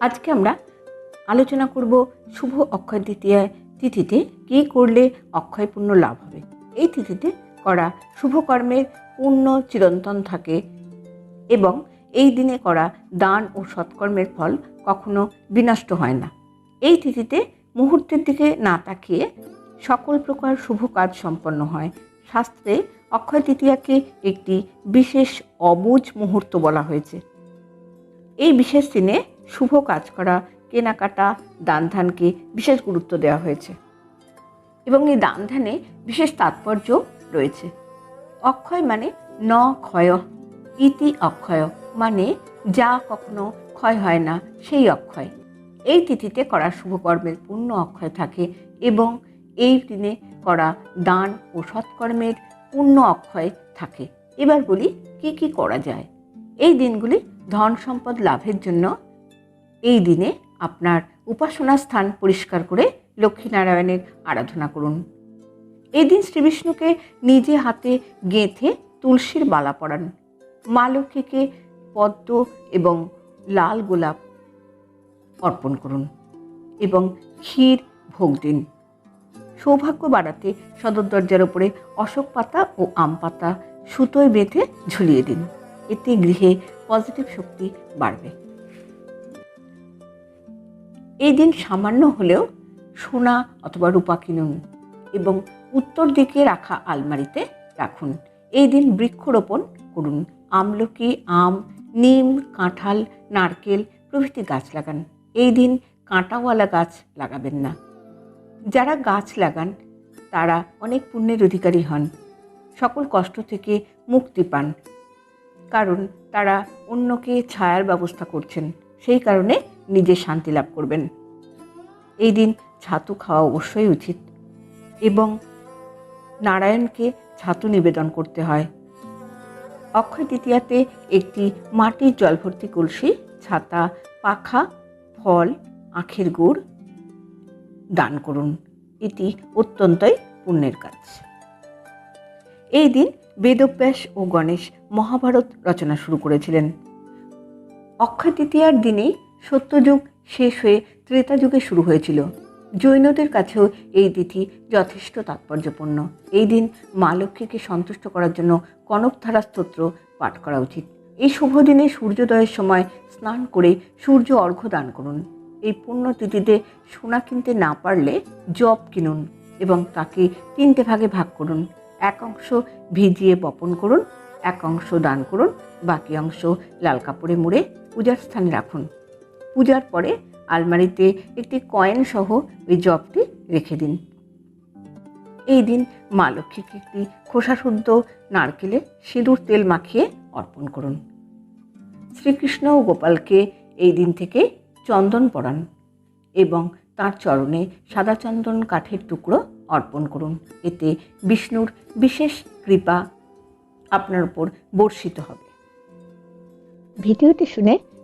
আজকে আমরা আলোচনা করব শুভ অক্ষয় দ্বিতীয়া তিথিতে কী করলে অক্ষয় পুণ্য লাভ হবে? এই তিথিতে করা শুভ কর্মের পুণ্য চিরন্তন থাকে এবং এই দিনে করা দান ও সৎকর্মের ফল কখনো বিনষ্ট হয় না। এই তিথিতে মুহূর্তের দিকে না তাকিয়ে সকল প্রকার শুভ কাজ সম্পন্ন হয়। শাস্ত্রে অক্ষয় তৃতীয়াকে একটি বিশেষ অবুজ মুহূর্ত বলা হয়েছে। এই বিশেষ দিনে শুভ কাজ করা, কেনাকাটা দান ধানকে বিশেষ গুরুত্ব দেওয়া হয়েছে। এবং এই দান ধানে বিশেষ তাৎপর্য রয়েছে। অক্ষয় মানে ন ক্ষয়, ইতি অক্ষয় মানে যা কখনো ক্ষয় হয় না, সেই অক্ষয়। এই তিথিতে করা শুভকর্মের পূর্ণ অক্ষয় থাকে এবং এই দিনে করা দান ও সৎকর্মের পূর্ণ অক্ষয় থাকে। এবার বলি কি কি করা যায়। এই দিনগুলি ধন সম্পদ লাভের জন্য এই দিনে আপনার উপাসনা স্থান পরিষ্কার করে লক্ষ্মীনারায়ণের আরাধনা করুন। এই দিন শ্রীবিষ্ণুকে নিজে হাতে গেঁথে তুলসীর মালা পরান। মা লক্ষ্মীকে পদ্ম এবং লাল গোলাপ অর্পণ করুন এবং ক্ষীর ভোগ দিন। সৌভাগ্য বাড়াতে সদর দরজার ওপরে অশোক পাতা ও আম পাতা সুতোয় বেঁধে ঝুলিয়ে দিন। এতে গৃহে পজিটিভ শক্তি বাড়বে। এই দিন সামান্য হলেও সোনা অথবা রূপা কিনুন এবং উত্তর দিকে রাখা আলমারিতে রাখুন। এই দিন বৃক্ষরোপণ করুন। আমলকি, আম, নিম, কাঁঠাল, নারকেল প্রভৃতি গাছ লাগান। এই দিন কাঁটাওয়ালা গাছ লাগাবেন না। যারা গাছ লাগান, তারা অনেক পুণ্যের অধিকারী হন। সকল কষ্ট থেকে মুক্তি পান। কারণ তারা অন্যকে ছায়ার ব্যবস্থা করছেন। সেই কারণে নিজে শান্তি লাভ করবেন। এই দিন ছাতু খাওয়া অবশ্যই উচিত এবং নারায়ণকে ছাতু নিবেদন করতে হয়। অক্ষয় তৃতীয়াতে একটি মাটির জলভর্তি কলসি, ছাতা, পাখা, ফল, আখের গুড় দান করুন। এটি অত্যন্তই পুণ্যের কাজ। এই দিন বেদব্যাস ও গণেশ মহাভারত রচনা শুরু করেছিলেন। অক্ষয় তৃতীয়ার দিনেই সত্যযুগ শেষ হয়ে ত্রেতা যুগে শুরু হয়েছিল। জৈনদের কাছেও এই তিথি যথেষ্ট তাৎপর্যপূর্ণ। এই দিন মা লক্ষ্মীকে সন্তুষ্ট করার জন্য কনকধারা স্তোত্র পাঠ করা উচিত। এই শুভ দিনে সূর্যোদয়ের সময় স্নান করে সূর্য অর্ঘ্য দান করুন। এই তিথিতে সোনা কিনতে না পারলে জব কিনুন এবং তাকে তিনটে ভাগে ভাগ করুন। এক অংশ ভিজিয়ে বপন করুন, এক অংশ দান করুন, বাকি অংশ লাল কাপড়ে মুড়ে পূজার স্থানে রাখুন। পূজার পরে আলমারিতে একটি কয়েন সহ ওই জবটি রেখে দিন। এই দিন মা লক্ষ্মীকে একটি খোসাশুদ্ধ নারকেলে সিঁদুর তেল মাখিয়ে অর্পণ করুন। শ্রীকৃষ্ণ ও গোপালকে এই দিন থেকে চন্দন পরান এবং তার চরণে সাদা চন্দন কাঠের টুকরো অর্পণ করুন। এতে বিষ্ণুর বিশেষ কৃপা আপনার উপর বর্ষিত হবে। ভিডিওটি শুনে